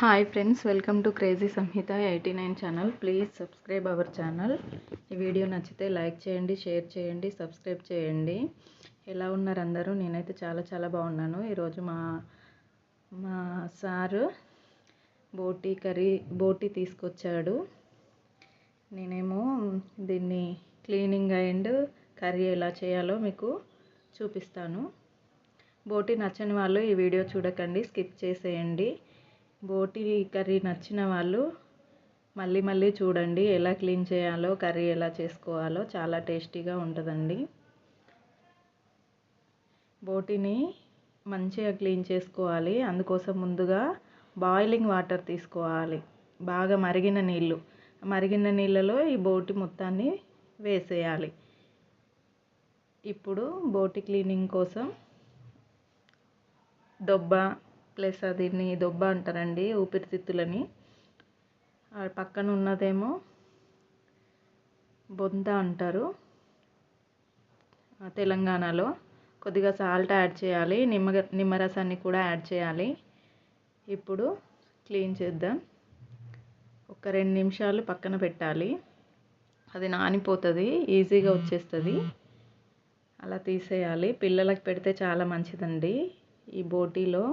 Hi friends welcome to crazy Samhita eighty nine channel please subscribe our channel ఈ video నచ్చితే like చేయండి share చేయండి subscribe చేయండి. ఎలా ఉన్నారు అందరూ? నేనైతే చాలా చాలా బాగున్నాను. ఈరోజు మా మా సారు బోటీ కర్రీ బోటీ తీసుకొచ్చాడు. నేనేమో దీన్ని క్లీనింగ్ అండ్ కర్రీ ఎలా చేయాలో మీకు చూపిస్తాను. బోటీ నచ్చని వాళ్ళు ఈ వీడియో చూడకండి స్కిప్ చేసేయండి. బోటి కర్రీ నచ్చిన వాళ్ళు మళ్ళీ మళ్ళీ చూడండి ఎలా క్లీన్ చేయాలో కర్రీ ఎలా చేసుకోవాలో. చాలా టేస్టీగా ఉంటుందండి. బోటిని మంచిగా క్లీన్ చేసుకోవాలి. అందుకోసం ముందుగా బాయిలింగ్ వాటర్ తీసుకోవాలి. బాగా మరిగిన నీళ్ళు. మరిగిన నీళ్ళలో ఈ బోటి మొత్తాన్ని వేసేయాలి. ఇప్పుడు బోటి క్లీనింగ్ కోసం దొబ్బ ప్లస్ దీన్ని దొబ్బ అంటారండి ఊపిరితిత్తులని. పక్కన ఉన్నదేమో బొంత అంటారు తెలంగాణలో. కొద్దిగా సాల్ట్ యాడ్ చేయాలి నిమ్మ నిమ్మరసాన్ని కూడా యాడ్ చేయాలి. ఇప్పుడు క్లీన్ చేద్దాం. ఒక రెండు నిమిషాలు పక్కన పెట్టాలి. అది నానిపోతుంది ఈజీగా వచ్చేస్తుంది. అలా తీసేయాలి. పిల్లలకు పెడితే చాలా మంచిదండి ఈ బోటీలో.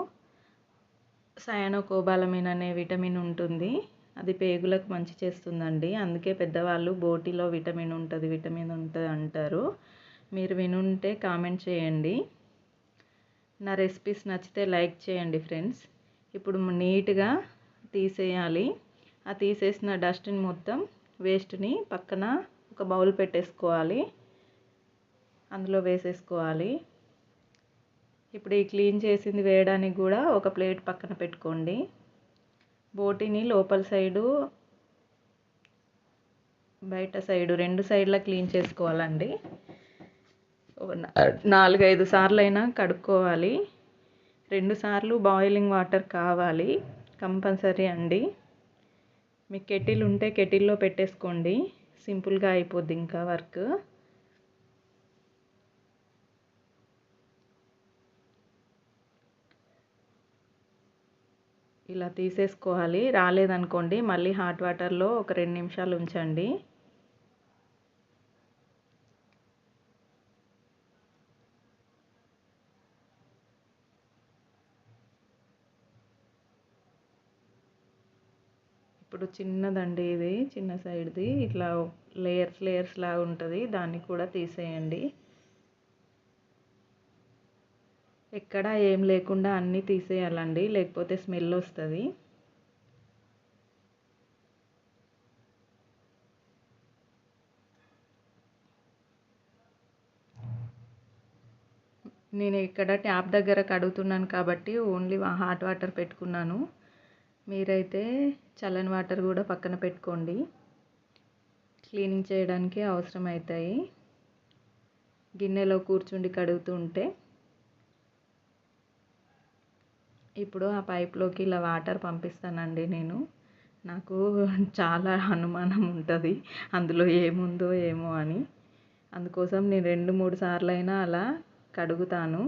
సయానోకోబాలమిన్ అనే విటమిన్ ఉంటుంది. అది పేగులకు మంచి చేస్తుందండి. అందుకే పెద్దవాళ్ళు బోటిలో విటమిన్ ఉంటుంది విటమిన్ ఉంటుంది అంటారు. మీరు వినుంటే కామెంట్ చేయండి. నా రెసిపీస్ నచ్చితే లైక్ చేయండి ఫ్రెండ్స్. ఇప్పుడు నీట్గా తీసేయాలి. ఆ తీసేసిన డస్ట్ని మొత్తం వేస్ట్ని పక్కన ఒక బౌల్ పెట్టేసుకోవాలి. అందులో వేసేసుకోవాలి. ఇప్పుడు ఈ క్లీన్ చేసింది వేయడానికి కూడా ఒక ప్లేట్ పక్కన పెట్టుకోండి. బోటిని లోపల సైడు బయట సైడు రెండు సైడ్లా క్లీన్ చేసుకోవాలండి. నాలుగైదు సార్లు అయినా కడుక్కోవాలి. రెండు సార్లు బాయిలింగ్ వాటర్ కావాలి కంపల్సరీ అండి. మీకు కెటిల్ ఉంటే కెటిల్లో పెట్టేసుకోండి. సింపుల్గా అయిపోద్ది ఇంకా వర్క్. ఇలా తీసేసుకోవాలి. రాలేదనుకోండి మళ్ళీ హాట్ వాటర్లో ఒక రెండు నిమిషాలు ఉంచండి. ఇప్పుడు చిన్నదండి ఇది చిన్న సైడ్ది. ఇట్లా లేయర్స్ లేయర్స్ లాగా ఉంటుంది. దాన్ని కూడా తీసేయండి. ఎక్కడ ఏం లేకుండా అన్నీ తీసేయాలండి లేకపోతే స్మెల్ వస్తుంది. నేను ఇక్కడ ట్యాప్ దగ్గర కడుగుతున్నాను కాబట్టి ఓన్లీ హాట్ వాటర్ పెట్టుకున్నాను. మీరైతే చల్లని వాటర్ కూడా పక్కన పెట్టుకోండి. క్లీనింగ్ చేయడానికి అవసరం అవుతాయి గిన్నెలో కూర్చుండి కడుగుతుంటే ఇప్పుడు ఆ పైప్లోకి ఇలా వాటర్ పంపిస్తానండి నేను. నాకు చాలా అనుమానం ఉంటుంది. అందులో ఏముందో ఏమో అని. అందుకోసం నేను రెండు మూడు సార్లు అయినా అలా కడుగుతాను.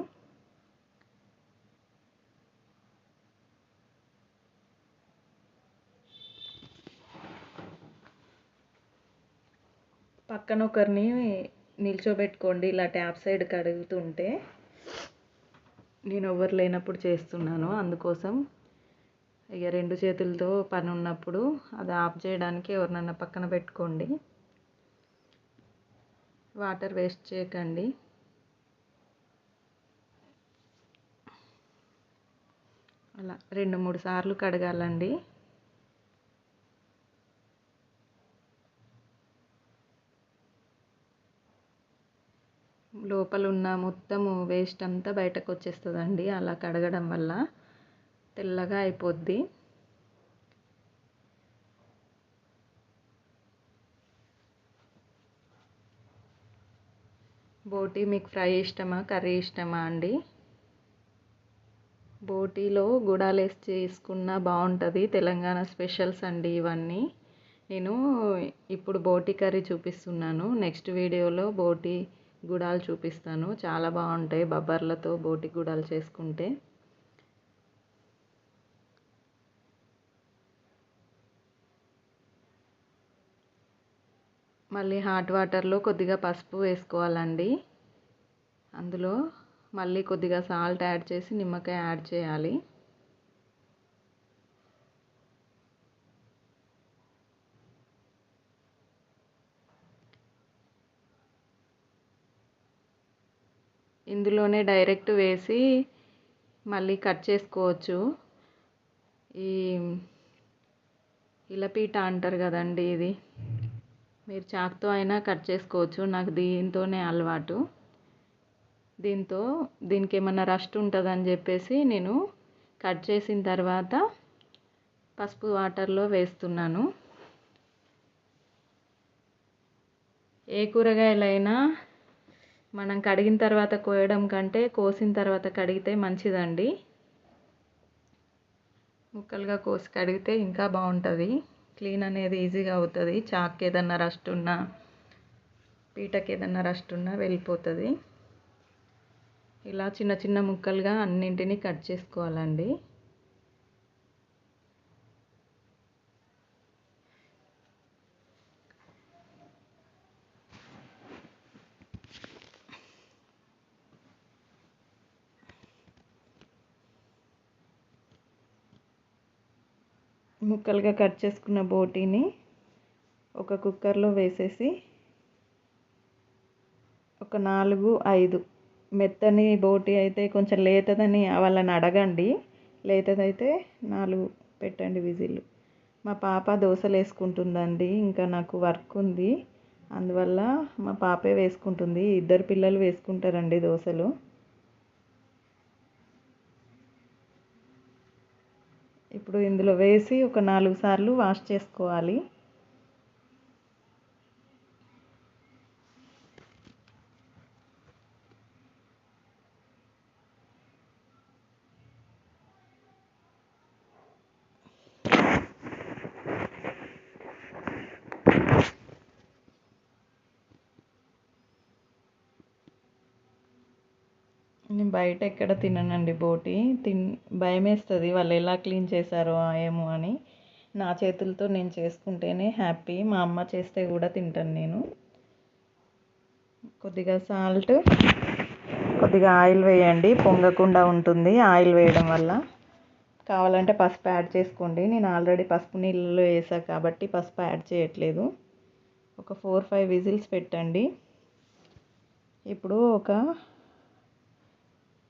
పక్కన ఒకరిని నిల్చోబెట్టుకోండి. ఇలా ట్యాప్ సైడ్ కడుగుతుంటే నేను ఎవరు లేనప్పుడు చేస్తున్నాను అందుకోసం ఇక రెండు చేతులతో పని ఉన్నప్పుడు అది ఆఫ్ చేయడానికి ఎవరినన్నా పక్కన పెట్టుకోండి. వాటర్ వేస్ట్ చేయకండి. అలా రెండు మూడు సార్లు కడగాలండి. లోపల ఉన్న మొత్తము వేస్ట్ అంతా బయటకు వచ్చేస్తుందండి అలా కడగడం వల్ల తెల్లగా అయిపోద్ది. బోటీ మీకు ఫ్రై ఇష్టమా కర్రీ ఇష్టమా అండి? బోటీలో గుడాలు చేసుకున్నా చేసుకున్న బాగుంటుంది. తెలంగాణ స్పెషల్స్ అండి ఇవన్నీ. నేను ఇప్పుడు బోటీ కర్రీ చూపిస్తున్నాను. నెక్స్ట్ వీడియోలో బోటీ గుడాలు చూపిస్తాను. చాలా బాగుంటాయి బబ్బర్లతో బోటి గుడాలు చేసుకుంటే. మళ్ళీ హాట్ వాటర్లో కొద్దిగా పసుపు వేసుకోవాలండి. అందులో మళ్ళీ కొద్దిగా సాల్ట్ యాడ్ చేసి నిమ్మకాయ యాడ్ చేయాలి. ఇందులోనే డైరెక్ట్ వేసి మళ్ళీ కట్ చేసుకోవచ్చు. ఈ ఇలపీట అంటారు కదండి ఇది. మీరు చాక్తో అయినా కట్ చేసుకోవచ్చు. నాకు దీంతోనే అలవాటు. దీంతో దీనికి ఏమన్నా రస్ట్ ఉంటుందని చెప్పేసి నేను కట్ చేసిన తర్వాత పసుపు వాటర్లో వేస్తున్నాను. ఏ కూరగాయలైనా మనం కడిగిన తర్వాత కోయడం కంటే కోసిన తర్వాత కడిగితే మంచిదండి. ముక్కలుగా కోసి కడిగితే ఇంకా బాగుంటుంది. క్లీన్ అనేది ఈజీగా అవుతుంది. చాక్కి ఏదన్నా రస్ట్ ఉన్నా పీటకి ఏదన్నా రస్ట్ ఉన్నా వెళ్ళిపోతుంది. ఇలా చిన్న చిన్న ముక్కలుగా అన్నింటినీ కట్ చేసుకోవాలండి. ముక్కలుగా కట్ చేసుకున్న బోటీని ఒక కుక్కర్లో వేసేసి ఒక నాలుగు ఐదు. మెత్తని బోటి అయితే కొంచెం లేతదని వాళ్ళని అడగండి. లేతదైతే నాలుగు పెట్టండి విజిల్లు. మా పాప దోశలు వేసుకుంటుందండి ఇంకా నాకు వర్క్ ఉంది. అందువల్ల మా పాపే వేసుకుంటుంది. ఇద్దరు పిల్లలు వేసుకుంటారండి దోశలు. ఇప్పుడు ఇందులో వేసి ఒక నాలుగు సార్లు వాష్ చేసుకోవాలి. నేను బయట ఎక్కడ తిననండి బోటి. తిన్ భయం వేస్తుంది వాళ్ళు ఎలా క్లీన్ చేశారో ఏమో అని. నా చేతులతో నేను చేసుకుంటేనే హ్యాపీ. మా అమ్మ చేస్తే కూడా తింటాను నేను. కొద్దిగా సాల్ట్ కొద్దిగా ఆయిల్ వేయండి. పొంగకుండా ఉంటుంది ఆయిల్ వేయడం వల్ల. కావాలంటే పసుపు యాడ్ చేసుకోండి. నేను ఆల్రెడీ పసుపు నీళ్ళలో వేసాను కాబట్టి పసుపు యాడ్ చేయట్లేదు. ఒక ఫోర్ ఫైవ్ విజిల్స్ పెట్టండి. ఇప్పుడు ఒక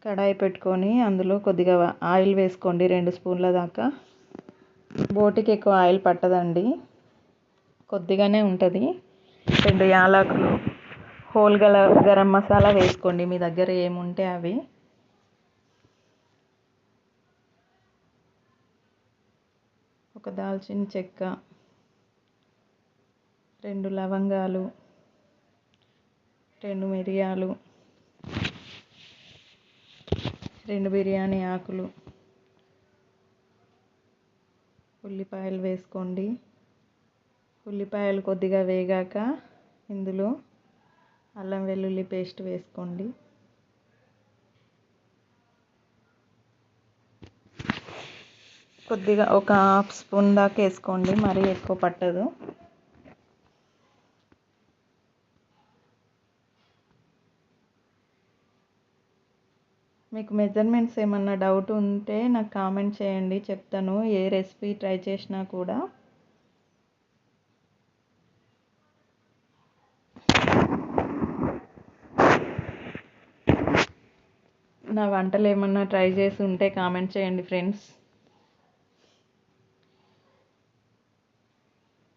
కడాయి పెట్టుకొని అందులో కొద్దిగా ఆయిల్ వేసుకోండి రెండు స్పూన్ల దాకా. బోటికి ఎక్కువ ఆయిల్ పట్టదండి. కొద్దిగానే ఉంటుంది. రెండు యాలకులు హోల్ గల గరం మసాలా వేసుకోండి మీ దగ్గర ఏముంటే అవి. ఒక దాల్చిన చెక్క రెండు లవంగాలు రెండు మిరియాలు. రెండు బిర్యానీ ఆకులు. ఉల్లిపాయలు వేసుకోండి. ఉల్లిపాయలు కొద్దిగా వేగాక ఇందులో అల్లం వెల్లుల్లి పేస్ట్ వేసుకోండి. కొద్దిగా ఒక హాఫ్ స్పూన్ దాకా వేసుకోండి. మరీ ఎక్కువ పట్టదు. మీకు మెజర్మెంట్స్ ఏమన్నా డౌట్ ఉంటే నాకు కామెంట్ చేయండి చెప్తాను. ఏ రెసిపీ ట్రై చేసినా కూడా. నా వంటలు ఏమన్నా ట్రై చేసి ఉంటే కామెంట్ చేయండి ఫ్రెండ్స్.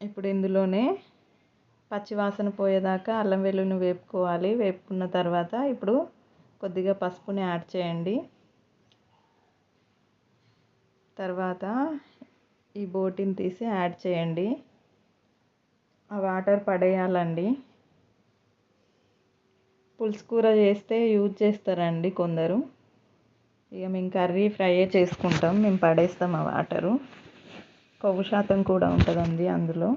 ఇప్పుడు ఇందులోనే పచ్చివాసన పోయేదాకా అల్లం వెల్లుల్ని వేపుకోవాలి. వేపుకున్న తర్వాత ఇప్పుడు కొద్దిగా పసుపుని యాడ్ చేయండి. తర్వాత ఈ బోటిని తీసి యాడ్ చేయండి. ఆ వాటర్ పడేయాలండి. పులుసు కూర చేస్తే యూజ్ చేస్తారండి కొందరు. ఇక మేము కర్రీ ఫ్రై చేసుకుంటాం మేము పడేస్తాం ఆ వాటరు. కొవ్వు శాతం కూడా ఉంటుందండి అందులో.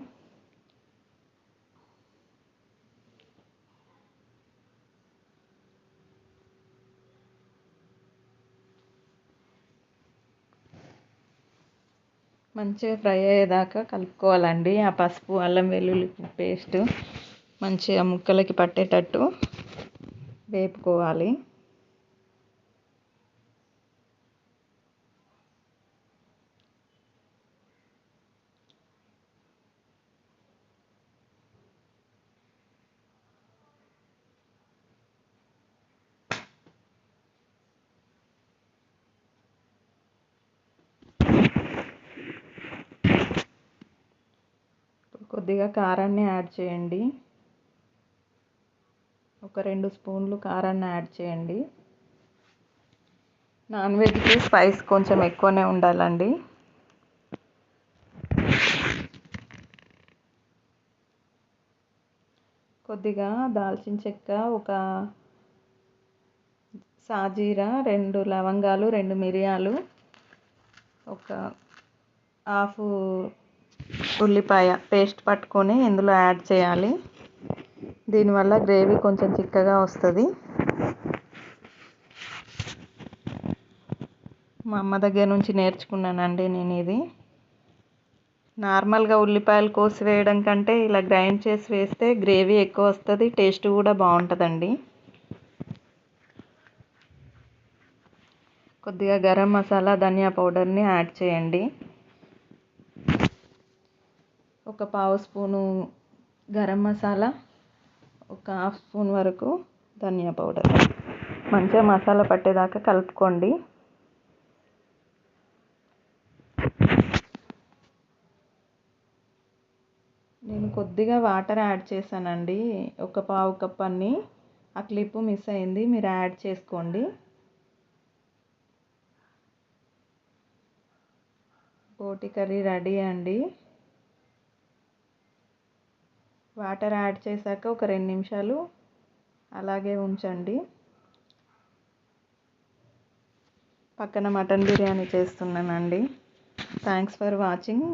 మంచిగా ఫ్రై అయ్యేదాకా కలుపుకోవాలండి. ఆ పసుపు అల్లం వెల్లుల్లి పేస్టు మంచిగా ముక్కలకి పట్టేటట్టు వేపుకోవాలి. కొద్దిగా కారాన్ని యాడ్ చేయండి. ఒక రెండు స్పూన్లు కారాన్ని యాడ్ చేయండి. నాన్ వెజ్కి స్పైస్ కొంచెం ఎక్కువనే ఉండాలండి. కొద్దిగా దాల్చిన చెక్క ఒక సాజీరా రెండు లవంగాలు రెండు మిరియాలు ఒక హాఫ్ ఉల్లిపాయ పేస్ట్ పట్టుకొని ఇందులో యాడ్ చేయాలి. దీనివల్ల గ్రేవీ కొంచెం చిక్కగా వస్తుంది. మా అమ్మ దగ్గర నుంచి నేర్చుకున్నానండి నేను ఇది. నార్మల్గా ఉల్లిపాయలు కోసి వేయడం కంటే ఇలా గ్రైండ్ చేసి వేస్తే గ్రేవీ ఎక్కువ వస్తుంది టేస్ట్ కూడా బాగుంటుందండి. కొద్దిగా గరం మసాలా ధనియా పౌడర్ని యాడ్ చేయండి. ఒక పావు స్పూను గరం మసాలా ఒక హాఫ్ స్పూన్ వరకు ధనియా పౌడర్. మంచిగా మసాలా పట్టేదాకా కలుపుకోండి. నేను కొద్దిగా వాటర్ యాడ్ చేశానండి. ఒక పావు కప్ అన్ని. ఆ క్లిప్ మిస్ అయింది. మీరు యాడ్ చేసుకోండి. బోటి కర్రీ రెడీ అండి. వాటర్ యాడ్ చేశాక ఒక రెండు నిమిషాలు అలాగే ఉంచండి. పక్కన మటన్ బిర్యానీ చేస్తున్నానండి. Thanks for watching